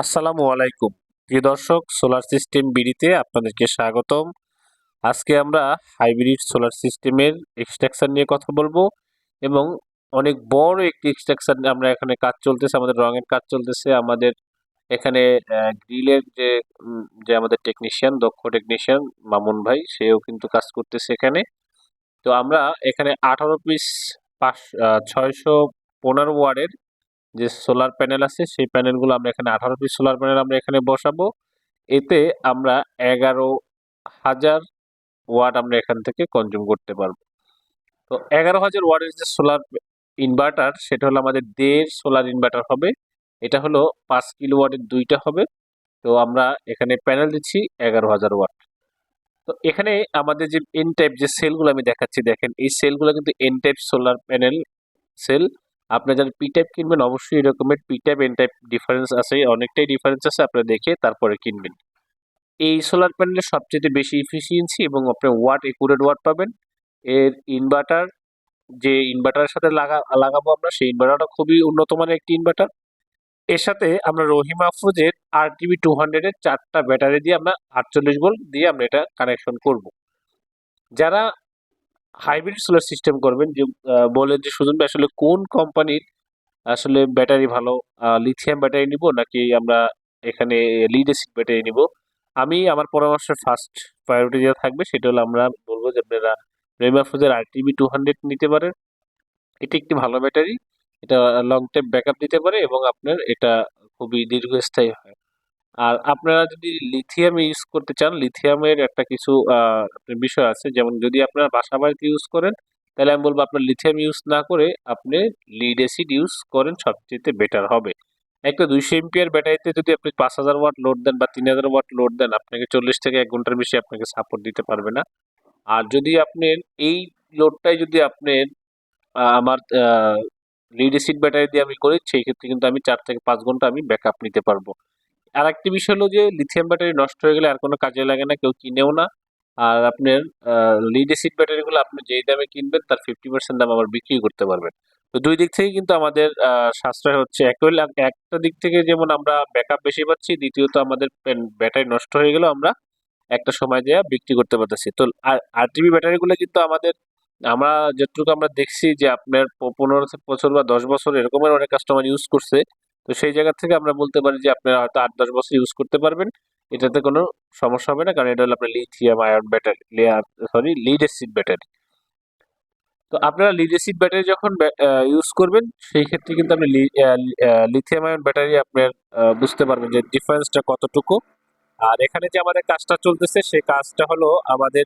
আসসালামু আলাইকুম। প্রিয় দর্শক সোলার সিস্টেম বিডিতে আপনাদেরকে স্বাগতম। আজকে আমরা হাইব্রিড সোলার সিস্টেমের এক্সট্রাকশন নিয়ে কথা বলব এবং অনেক বড় একটি এক্সট্রাকশন আমরা এখানে কাজ চলতেছে, আমাদের রঙের কাজ চলতেছে, আমাদের এখানে গ্রিলের যে যে আমাদের টেকনিশিয়ান দক্ষ টেকনিশিয়ান মামুন ভাই, সেও কিন্তু কাজ করতেছে এখানে। তো আমরা এখানে আঠারো পিস পাঁচ ছয়শো পনেরো ওয়ার্ডের যে সোলার প্যানেল আছে, সেই প্যানেলগুলো আমরা এখানে আঠারো পিস সোলার প্যানেল আমরা এখানে বসাবো। এতে আমরা এগারো হাজার ওয়াট আমরা এখান থেকে কনজিউম করতে পারব। তো এগারো হাজার ওয়াটের যে সোলার ইনভার্টার সেটা হলো আমাদের দেড় সোলার ইনভার্টার হবে। এটা হলো পাঁচ কিলো ওয়াটের দুইটা হবে। তো আমরা এখানে প্যানেল দিচ্ছি এগারো হাজার ওয়াট তো এখানে আমাদের যে এন টাইপ যে সেলগুলো আমি দেখাচ্ছি, দেখেন এই সেলগুলো কিন্তু N type solar panel cell আপনারা যারা পি টাইপ কিনবেন, অবশ্যই এরকমের P type N type difference আছে। অনেকটাই ডিফারেন্স আছে আপনারা দেখে তারপরে কিনবেন। এই সোলার প্যানেলের সবচেয়ে বেশি ইফিসিয়েন্সি এবং আপনি ওয়াট একুরেট ওয়াট পাবেন। এর ইনভার্টার যে ইনভার্টারের সাথে লাগা, লাগাবো আমরা, সেই ইনভার্টারটা খুবই উন্নত মানের একটি ইনভার্টার এর সাথে আমরা রহিম আফরোজের আর টিভি টু হান্ড্রেডের চারটা ব্যাটারি দিয়ে আমরা আটচল্লিশ ভোল্ট দিয়ে আমরা এটা কানেকশন করব। যারা হাইব্রিড সোলার সিস্টেম করবেন যে বলেন যে, সুজন ভাই, আসলে কোন কোম্পানির আসলে ব্যাটারি ভালো? লিথিয়াম ব্যাটারি নিব নাকি আমরা এখানে লিড অ্যাসিড ব্যাটারি নিব? আমি আমার পরামর্শ ফার্স্ট প্রায়োরিটি যেটা থাকবে সেটা হলো আমরা বলব যে, আপনারা রেমাফোজের আর টিভি টু হান্ড্রেড নিতে পারেন। এটি একটি ভালো ব্যাটারি এটা লং টাইম ব্যাকআপ দিতে পারে এবং আপনার এটা খুবই দীর্ঘস্থায়ী হয়। আর আপনারা যদি লিথিয়াম ইউজ করতে চান লিথিয়ামের একটা কিছু বিষয় আছে। যেমন যদি আপনারা বাসা বাড়িতে ইউজ করেন, তাহলে আমি বলব আপনার লিথিয়াম ইউজ না করে আপনি লিড অ্যাসিড ইউজ করেন সবচেয়ে বেটার হবে। একটা দুইশো এমপিআর ব্যাটারিতে যদি আপনি পাঁচ হাজার ওয়াট লোড দেন বা তিন হাজার ওয়াট লোড দেন, আপনাকে চল্লিশ থেকে এক ঘণ্টার বেশি আপনাকে সাপোর্ট দিতে পারবে না। আর যদি আপনি এই লোডটাই যদি আপনি আমার লিড অ্যাসিড ব্যাটারি দিয়ে আমি করি, সেই ক্ষেত্রে কিন্তু আমি চার থেকে পাঁচ ঘণ্টা আমি ব্যাকআপ নিতে পারব। আর একটি বিষয় হলো যে লিথিয়াম ব্যাটারি নষ্ট হয়ে গেলে আর কোনো কাজে লাগে না, কেউ কিনেও না। আর আপনার লিড অ্যাসিড ব্যাটারিগুলো আপনি যেই দামে কিনবেন, তার ফিফটি পার্সেন্ট দাম আবার বিক্রি করতে পারবেন। তো দুই দিক থেকে কিন্তু আমাদের সাশ্রয় হচ্ছে। একই একটা দিক থেকে যেমন আমরা ব্যাকআপ বেশি পাচ্ছি, দ্বিতীয়ত আমাদের ব্যাটারি নষ্ট হয়ে গেলেও আমরা একটা সময় দেওয়া বিক্রি করতে পারতেছি। তো আর টিভি ব্যাটারিগুলো কিন্তু আমাদের, আমরা যতটুকু আমরা দেখছি যে আপনার পনেরো বছর বা দশ বছর এরকমের অনেক কাস্টমার ইউজ করছে। তো সেই জায়গা থেকে আমরা বলতে পারি যে আপনারা হয়তো আট, দশ বছর ইউজ করতে পারবেন। এটাতে কোনো সমস্যা হবে না, কারণ এটা হলো আপনার lithium ion battery sorry lead acid battery তো আপনারা লিড অ্যাসিড ব্যাটারি যখন ইউজ করবেন, সেই ক্ষেত্রে কিন্তু আপনি লিথিয়াম আয়ন ব্যাটারি আপনার বুঝতে পারবেন যে ডিফারেন্সটা কতটুকু। আর এখানে যে আমাদের কাজটা চলতেছে, সেই কাজটা হলো আমাদের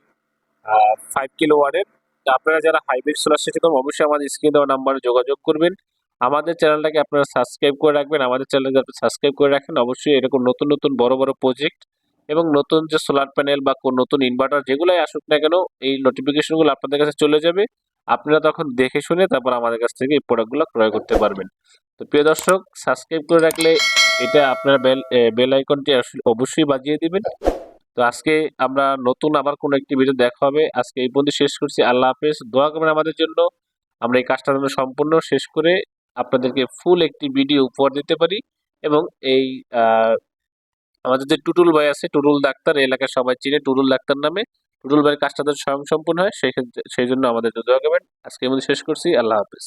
ফাইভ কিলো ওয়ার্ডের আপনারা যারা হাইব্রিড সোলার সিস্টেম অবশ্যই আমাদের স্ক্রিন দেওয়া নাম্বারে যোগাযোগ করবেন। আমাদের চ্যানেলটাকে আপনারা সাবস্ক্রাইব করে রাখবেন। আমাদের চ্যানেলকে আপনি সাবস্ক্রাইব করে রাখেন। অবশ্যই এরকম নতুন নতুন বড় বড় প্রজেক্ট এবং নতুন যে সোলার প্যানেল বা কোন নতুন ইনভার্টার যেগুলাই আসুক না কেন, এই নোটিফিকেশনগুলো আপনাদের কাছে চলে যাবে। আপনারা তখন দেখে শুনে তারপর আমাদের কাছ থেকে এই প্রোডাক্টগুলো ক্রয় করতে পারবেন। তো প্রিয় দর্শক সাবস্ক্রাইব করে রাখলে এটা আপনারা বেল বেল আইকনটি অবশ্যই বাজিয়ে দিবেন। তো আজকে আমরা নতুন আবার কোনো একটি ভিডিও দেখা হবে। আজকে এই পর্যন্ত শেষ করছি। আল্লাহ হাফেজ। দোয়া করবেন আমাদের জন্য। আমরা এই কাজটা যেন সম্পূর্ণ শেষ করে আপনাদেরকে ফুল একটি ভিডিও উপহার দিতে পারি এবং এই আমাদের যে টুটুল ভাই আছে, টুটুল ডাক্তার এলাকায় সবাই চিনে টুটুল ডাক্তার নামে। টুটুল ভাইয়ের কাজটা তো স্বয়ং সম্পূর্ণ হয়, সেই সেই জন্য আমাদের যদি আজকে মধ্যে শেষ করছি, আল্লাহ হাফেজ।